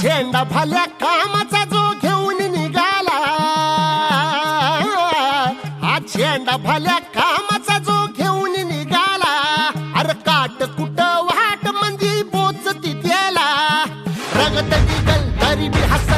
झेंडा फाल्या कामाचा जो घेऊन निघाला. हा झेंडा फाल्या कामाचा जो घेऊन निघाला. अरे काट कुट वाट मंदी पोच तिथेला रगत निघल तरी बी हसल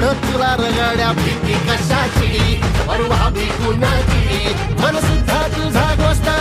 चाल तुला रगड्या भीती कशाची? परवा भी कुणाची? मन सुद्धा तुझा गोष्ट